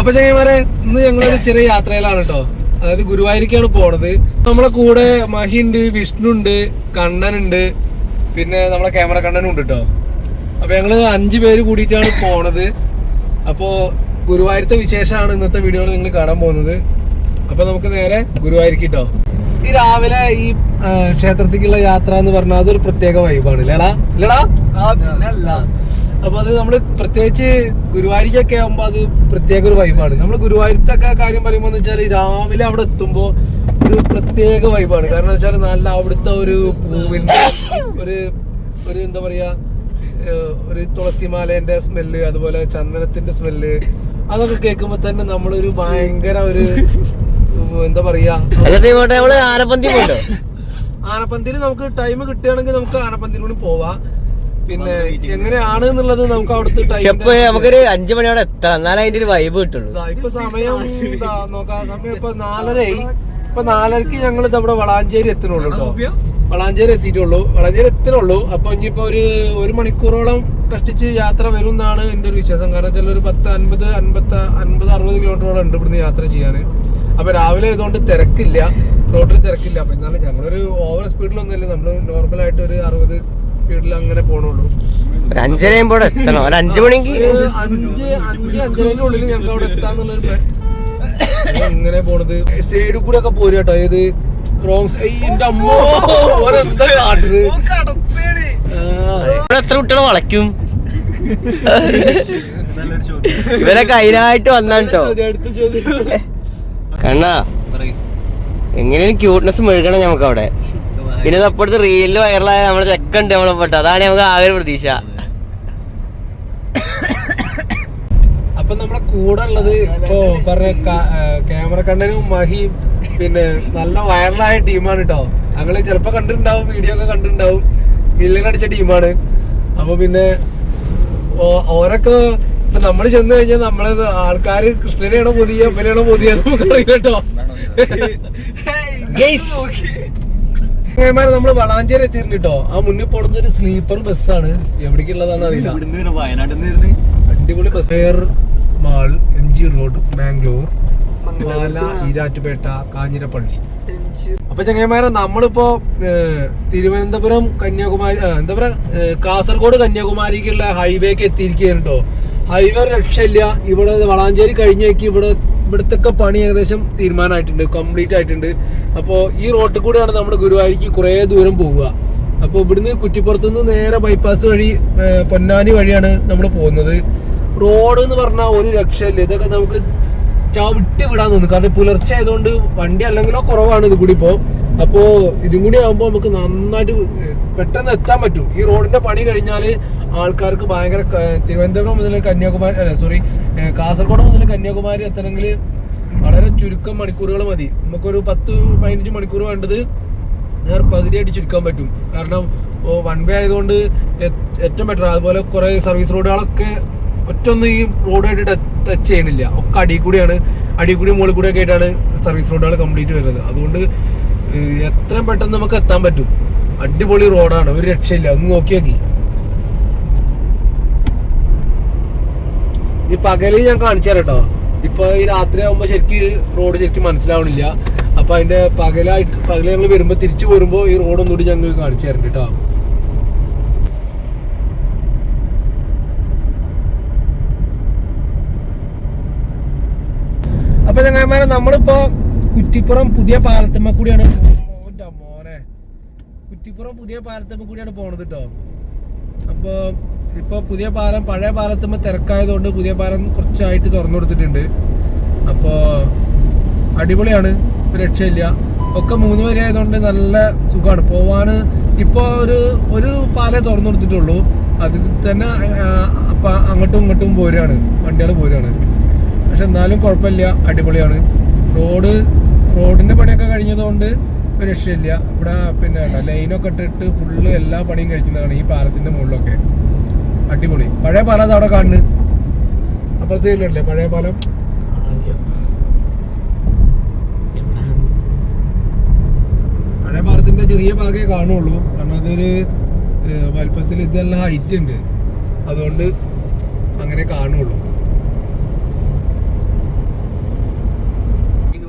അപ്പൊ ചങ്ങന്മാരെ ഇന്ന് ഞങ്ങളൊരു ചെറിയ യാത്രയിലാണ് കേട്ടോ അതായത് ഗുരുവായൂരിക്കാണ് പോണത്. നമ്മളെ കൂടെ മഹി ഉണ്ട് വിഷ്ണു ഉണ്ട് കണ്ണൻ ഉണ്ട് പിന്നെ നമ്മളെ ക്യാമറ കണ്ണനും ഉണ്ട് കേട്ടോ അപ്പൊ ഞങ്ങൾ അഞ്ചു പേര് കൂടിയിട്ടാണ് പോണത്. അപ്പോ ഗുരുവായൂരത്തെ വിശേഷമാണ് ഇന്നത്തെ വീഡിയോ നിങ്ങൾ കാണാൻ പോകുന്നത്. അപ്പൊ നമുക്ക് നേരെ ഗുരുവായൂർക്ക് കേട്ടോ ഈ രാവിലെ ഈ ക്ഷേത്രത്തിലേക്കുള്ള യാത്ര എന്ന് പറഞ്ഞാൽ അതൊരു പ്രത്യേക വൈബാണ് ഇല്ലടാ? ഇല്ലടാ? അപ്പൊ അത് നമ്മൾ പ്രത്യേകിച്ച് ഗുരുവായൂരിക്കൊക്കെ ആകുമ്പോ അത് പ്രത്യേക ഒരു വൈബാണ് നമ്മൾ ഗുരുവായൂരത്തൊക്കെ കാര്യം പറയുമ്പോൾ വെച്ചാൽ രാവിലെ അവിടെ എത്തുമ്പോ ഒരു പ്രത്യേക വൈബാണ് കാരണം വെച്ചാൽ നല്ല അവിടുത്തെ ഒരു പൂവിന്റെ ഒരു ഒരു എന്താ പറയാ ഒരു തുളസിമാലേന്റെ സ്മെല്ല് അതുപോലെ ചന്ദനത്തിന്റെ സ്മെല്ല് അതൊക്കെ കേൾക്കുമ്പോ തന്നെ നമ്മളൊരു ഭയങ്കര ഒരു എന്താ പറയാ നമ്മൾ ആനപ്പന്തി ആനപ്പന്തിയിൽ നമുക്ക് ടൈം കിട്ടുകയാണെങ്കിൽ നമുക്ക് ആനപ്പന്തിയിൽ കൂടി പോവാം. പിന്നെ എങ്ങനെയാണ് എന്നുള്ളത് നമുക്ക് അവിടുത്തെ പക്ഷെ ഇപ്പൊ നമുക്കൊരു അഞ്ചു മണിയോടെ എത്താം. എന്നാലേ അതിന്റെ ഒരു വൈബ് കിട്ടുള്ളൂ. ഇപ്പൊ സമയം നോക്കാം സമയം ഇപ്പൊ നാലരയായി. ഇപ്പൊ നാലരക്ക് ഞങ്ങൾ നമ്മുടെ വളാഞ്ചേരി എത്തണുള്ളൂ കേട്ടോ. വളാഞ്ചേരി എത്തിയിട്ടുള്ളൂ. വളാഞ്ചേരി എത്തണുള്ളൂ. അപ്പൊ ഇനിയിപ്പോ ഒരു ഒരു മണിക്കൂറോളം കഷ്ടിച്ച് യാത്ര വരും എന്നാണ് എന്റെ ഒരു വിശ്വാസം. കാരണം വെച്ചാൽ ഒരു പത്ത് അൻപത് അൻപത്തി അൻപത് അറുപത് കിലോമീറ്ററോളം ഉണ്ട് ഇവിടുന്ന് യാത്ര ചെയ്യാന്. അപ്പൊ രാവിലെ ആയതുകൊണ്ട് തിരക്കില്ല. റോഡിൽ തിരക്കില്ല. അപ്പൊ എന്നാലും ഞങ്ങളൊരു ഓവർ സ്പീഡിലൊന്നുമില്ല നമ്മൾ നോർമൽ ആയിട്ട് ഒരു അറുപത് സ്പീഡിൽ അങ്ങനെ പോണുള്ളൂ. ഒരു അഞ്ചര ആകുമ്പോൾ എത്തണം. ഒരു അഞ്ചു മണിക്ക് അഞ്ച് അഞ്ച് അഞ്ചരന്റെ ഉള്ളിൽ ഞങ്ങൾക്ക് അവിടെ എത്താന്നുള്ളൊരു. എങ്ങനെ പോണത്. സൈഡിൽ കൂടെ ഒക്കെ പോരും കേട്ടോ. ഏത്? റോങ് സൈഡിന്റെ അമ്മോ ഓരെന്താ കാട്ടുന്നത് ആ, ഇവിടെ എത്ര കുട്ടികളെ വളയ്ക്കും? ഇവരൊക്കെ അതിനായിട്ട് വന്നാണ് കേട്ടോ കണ്ണാ എങ്ങനെയാണ് ക്യൂട്ട്നെസ് മെഴുകണം നമുക്ക് അവിടെ പിന്നെ അപ്പോഴത്തെ റീലിൽ വൈറലായ നമ്മുടെ ചെക്കുണ്ട് നമ്മളെ പെട്ട് അതാണ് നമുക്ക് ആകെ ഒരു പ്രതീക്ഷ. അപ്പൊ നമ്മളെ കൂടെ ഉള്ളത് ഇപ്പോ പറഞ്ഞ ക്യാമറ കണ്ണനും മഹി പിന്നെ നല്ല വൈറലായ ടീമാണ് കേട്ടോ ഞങ്ങൾ ചിലപ്പോ കണ്ടിട്ടുണ്ടാവും വീഡിയോ ഒക്കെ കണ്ടിട്ടുണ്ടാവും. വില്ലൻ അടിച്ച ടീമാണ്. അപ്പൊ പിന്നെ ഓരൊക്കെ ഇപ്പൊ നമ്മൾ ചെന്ന് കഴിഞ്ഞാൽ നമ്മളെ ആൾക്കാര് കൃഷ്ണനെയാണോ പൊതിയ അപ്പനെയാണോ പൊതിയ നമുക്ക് അറിയാം കേട്ടോ നമ്മൾ വളാഞ്ചേരി എത്തിയിരുന്നു കേട്ടോ ആ മുന്നിൽ പോണത് ഒരു സ്ലീപ്പർ ബസ്സാണ്. എവിടേക്കുള്ളതാണ് അറിയില്ല. അടിപൊളി bus. Mall M G road Bangalore Pala Erattupetta Kanjirappally. അപ്പൊ ചങ്ങന്മാരെ നമ്മളിപ്പോ തിരുവനന്തപുരം കന്യാകുമാരി എന്താ പറയാ കാസർഗോഡ് കന്യാകുമാരിക്കുള്ള ഹൈവേക്ക് എത്തിയിരിക്കുകയാണ് കേട്ടോ ഹൈവേ രക്ഷയില്ല. ഇവിടെ വളാഞ്ചേരി കഴിഞ്ഞേക്ക് ഇവിടെ ഇവിടത്തൊക്കെ പണി ഏകദേശം തീരുമാനമായിട്ടുണ്ട് കംപ്ലീറ്റ് ആയിട്ടുണ്ട്. അപ്പോൾ ഈ റോട്ടിൽ കൂടെയാണ് നമ്മുടെ ഗുരുവായൂരിക്ക് കുറേ ദൂരം പോവുക. അപ്പോൾ ഇവിടുന്ന് കുറ്റിപ്പുറത്ത് നിന്ന് നേരെ ബൈപ്പാസ് വഴി പൊന്നാനി വഴിയാണ് നമ്മൾ പോകുന്നത്. റോഡ് എന്ന് പറഞ്ഞാൽ ഒരു രക്ഷയില്ല. ഇതൊക്കെ നമുക്ക് ചവിട്ടി വിടാൻ തോന്നുന്നു കാരണം പുലർച്ചെ ആയതുകൊണ്ട് വണ്ടി അല്ലെങ്കിലോ കുറവാണ് ഇത് കൂടി ഇപ്പോൾ അപ്പോൾ ഇതും കൂടി ആകുമ്പോൾ നമുക്ക് നന്നായിട്ട് പെട്ടെന്ന് എത്താൻ പറ്റും. ഈ റോഡിന്റെ പണി കഴിഞ്ഞാൽ ആൾക്കാർക്ക് ഭയങ്കര തിരുവനന്തപുരം മുതൽ കന്യാകുമാരി അല്ല സോറി കാസർഗോഡ് മുതൽ കന്യാകുമാരി എത്തണമെങ്കിൽ വളരെ ചുരുക്കം മണിക്കൂറുകൾ മതി. നമുക്കൊരു പത്ത് പതിനഞ്ച് മണിക്കൂർ വേണ്ടത് നേർ പകുതിയായിട്ട് ചുരുക്കാൻ പറ്റും. കാരണം വൺ വേ ആയതുകൊണ്ട് ഏറ്റവും ബെറ്റർ അതുപോലെ കുറേ സർവീസ് റോഡുകളൊക്കെ ഒറ്റൊന്നും ഈ റോഡായിട്ട് ടച്ച് ചെയ്യണില്ല. ഒക്കെ അടി കൂടിയാണ്. അടി കൂടി മുകളിൽ കൂടി ഒക്കെ ആയിട്ടാണ് സർവീസ് റോഡുകൾ കംപ്ലീറ്റ് വരുന്നത്. അതുകൊണ്ട് എത്രയും പെട്ടെന്ന് നമുക്ക് എത്താൻ പറ്റും. അടിപൊളി റോഡാണ് ഒരു രക്ഷയില്ല. ഒന്ന് നോക്കി നോക്കി ഈ പകൽ ഞാൻ കാണിച്ചു തരാം കേട്ടോ ഇപ്പൊ ഈ രാത്രി ആകുമ്പോ ശരിക്ക് റോഡ് ശരിക്കും മനസ്സിലാവണില്ല. അപ്പൊ അതിന്റെ പകലായിട്ട് പകൽ ഞങ്ങൾ വരുമ്പോ തിരിച്ചു പോരുമ്പോ ഈ റോഡ് ഒന്നുകൂടി ഞങ്ങൾ കാണിച്ചു തരണ്ട് കേട്ടോ അപ്പൊ ചങ്ങായിമാരെ നമ്മളിപ്പോ കുറ്റിപ്പുറം പുതിയ പാലത്തമ്മ കൂടിയാണ് മോനെ? കുറ്റിപ്പുറം പുതിയ പാലത്തമ്മ കൂടിയാണ് പോണത് കേട്ടോ അപ്പൊ ഇപ്പൊ പുതിയ പാലം പഴയ പാലത്തുമ്പോ തിരക്കായതുകൊണ്ട് പുതിയ പാലം കുറച്ചായിട്ട് തുറന്നു കൊടുത്തിട്ടുണ്ട്. അപ്പോൾ അടിപൊളിയാണ് രക്ഷയില്ല. ഒക്കെ മൂന്ന് വരെ ആയതുകൊണ്ട് നല്ല സുഖമാണ്. പോവാൻ ഇപ്പോൾ ഒരു ഒരു പാലേ തുറന്നു കൊടുത്തിട്ടുള്ളൂ. അത് തന്നെ അപ്പം അങ്ങോട്ടും ഇങ്ങോട്ടും പോരുകയാണ്. വണ്ടികൾ പോരുകയാണ്. പക്ഷെ എന്നാലും കുഴപ്പമില്ല അടിപൊളിയാണ്. റോഡ് റോഡിന്റെ പണിയൊക്കെ കഴിഞ്ഞതുകൊണ്ട് രക്ഷയില്ല. ഇവിടെ പിന്നെ ലൈനൊക്കെ ഇട്ടിട്ട് ഫുള്ള് എല്ലാ പണിയും കഴിക്കുന്നതാണ് ഈ പാലത്തിന്റെ മുകളിലൊക്കെ. അടിപൊളി. പഴയ പാലം അവിടെ കാണുന്നു അപ്പുറ സൈഡിലല്ലേ പഴയ പാലം? പഴയ പാലത്തിന്റെ ചെറിയ ഭാഗമേ കാണുള്ളൂ. കാരണം അതൊരു വലിപ്പത്തിൽ ഇതെല്ലാം ഹൈറ്റ് ഉണ്ട്. അതുകൊണ്ട് അങ്ങനെ കാണുള്ളൂ.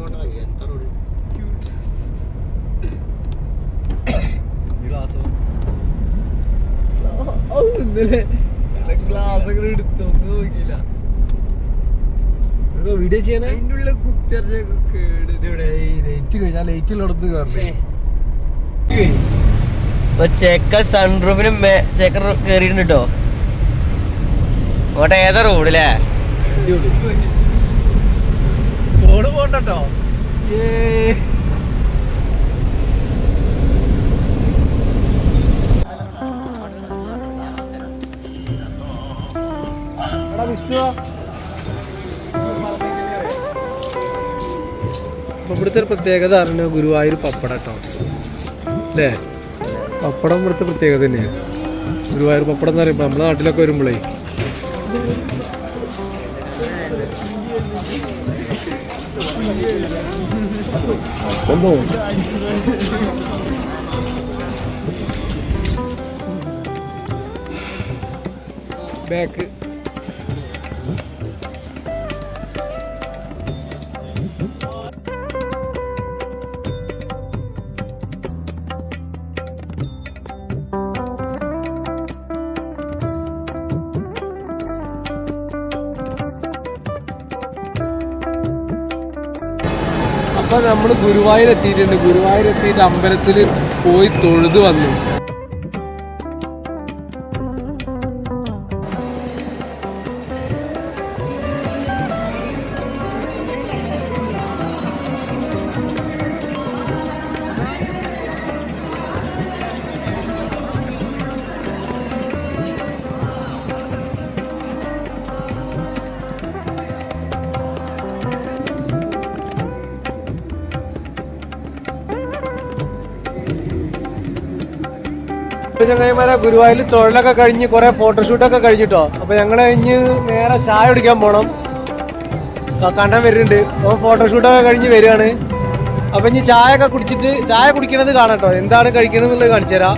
ഇന്നലെ എടുത്തു നോക്കിയില്ല. വീഡിയോ കേട്. ഇതിവിടെ ലൈറ്റ് കഴിഞ്ഞാൽ ചെക്ക സൺറൂഫിന് ചെക്കർ കേറിയിട്ടുണ്ട് കേട്ടോ ഓട്ടെ ഏതാ റോഡില്ലേ റോഡ് പോണ്ടോ എടാ ഇവിടുത്തെ ഒരു പ്രത്യേകത അറിഞ്ഞ ഗുരുവായൂർ പപ്പടം കേട്ടോ. അല്ലേ? പപ്പടം ഇവിടുത്തെ പ്രത്യേകത തന്നെയാണ് ഗുരുവായൂർ പപ്പടം എന്ന് പറയുമ്പോൾ നമ്മുടെ നാട്ടിലൊക്കെ വരുമ്പോഴേ ബാക്ക്. അപ്പൊ നമ്മൾ ഗുരുവായൂർ എത്തിയിട്ട് അമ്പലത്തിൽ പോയി തൊഴുത് വന്നു. ഇപ്പൊ ചങ്ങായിമാരെ ഗുരുവായൂരിൽ തൊഴിലൊക്കെ കഴിഞ്ഞ് കുറെ ഫോട്ടോഷൂട്ടൊക്കെ കഴിഞ്ഞിട്ടോ. അപ്പൊ ഞങ്ങൾ കഴിഞ്ഞ് നേരെ ചായ കുടിക്കാൻ പോണം. കണ്ടാൻ വരുന്നുണ്ട്. അപ്പൊ ഫോട്ടോഷൂട്ടൊക്കെ കഴിഞ്ഞ് വരികയാണ്. അപ്പൊ ഇനി ചായ ഒക്കെ കുടിച്ചിട്ട് ചായ കുടിക്കണത് കാണാട്ടോ. എന്താണ് കഴിക്കണത് എന്നുള്ളത് കാണിച്ചു തരാം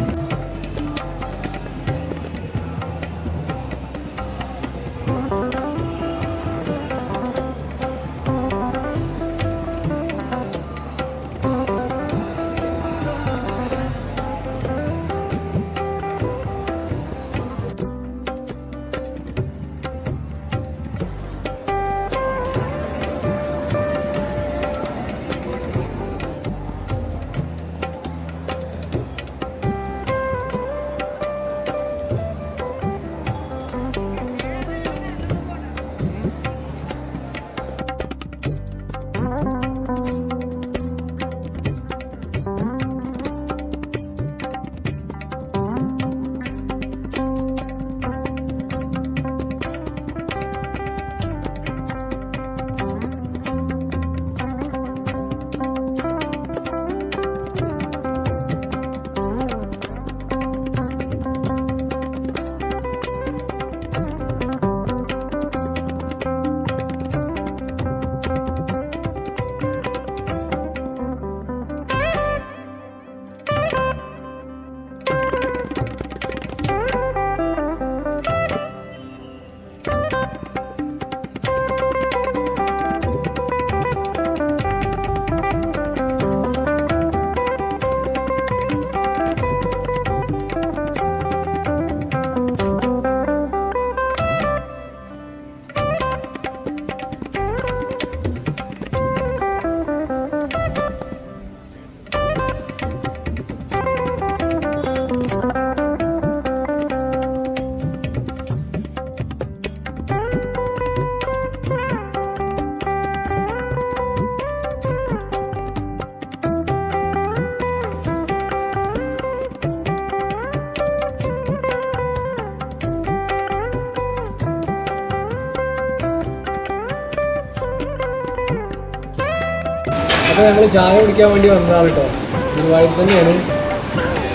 അപ്പോൾ ഞങ്ങൾ ചായ കുടിക്കാൻ വേണ്ടി വന്നതാണ് കേട്ടോ ഗുരുവായൂർ തന്നെയാണ്.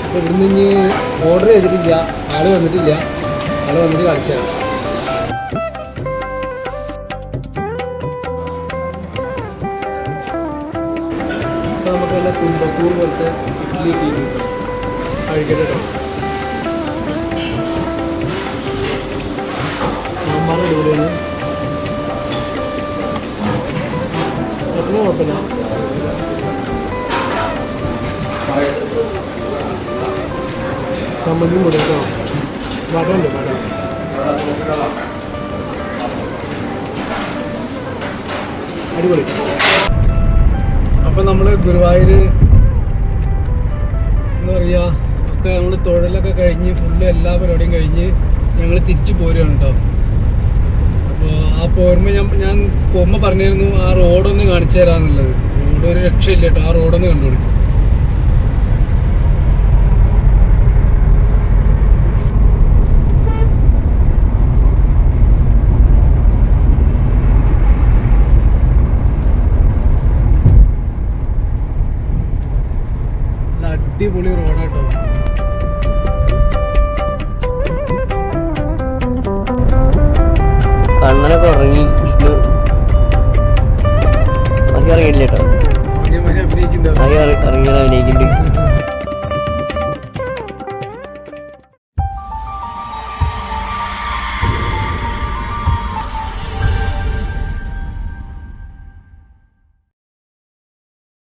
അപ്പോൾ ഇവിടുന്ന് ഇനി ഓർഡർ ചെയ്തിട്ടില്ല. ആൾ വന്നിട്ടില്ല. ആൾ വന്നിട്ട് കാണിച്ചു തരാം. അപ്പോൾ നമുക്ക് വല്ല കുമ്പക്കൂർ പോലത്തെ ഇഡ്ഡലി കിട്ടിയിട്ടുണ്ട് കഴിക്കട്ടെ കേട്ടോ സാമ്പാർ അടിപൊളിയാണ്. കുഴപ്പമില്ല. ചമ്മന്തിയും കൂടെ കേട്ടോ വട ഉണ്ട് അടിപൊളി. അപ്പം നമ്മൾ ഗുരുവായൂർ എന്താ പറയുക ഒക്കെ നമ്മൾ തൊഴിലൊക്കെ കഴിഞ്ഞ് ഫുള്ള് എല്ലാ പരിപാടിയും കഴിഞ്ഞ് ഞങ്ങൾ തിരിച്ചു പോരുകയാണ് കേട്ടോ അപ്പോൾ ആ പോരുമ്പോൾ ഞാൻ ഞാൻ പോകുമ്പോൾ പറഞ്ഞിരുന്നു ആ റോഡൊന്ന് കാണിച്ചു തരാന്നുള്ളത്. റോഡ് ഒരു രക്ഷയില്ല കേട്ടോ ആ റോഡൊന്ന് കണ്ടോളി കണ്ണനൊക്കെ ഉറങ്ങി വിഷ്ണു അറിയില്ല കേട്ടോ. ഇറങ്ങിയാണ് അഭിനയിക്കുന്നുണ്ട്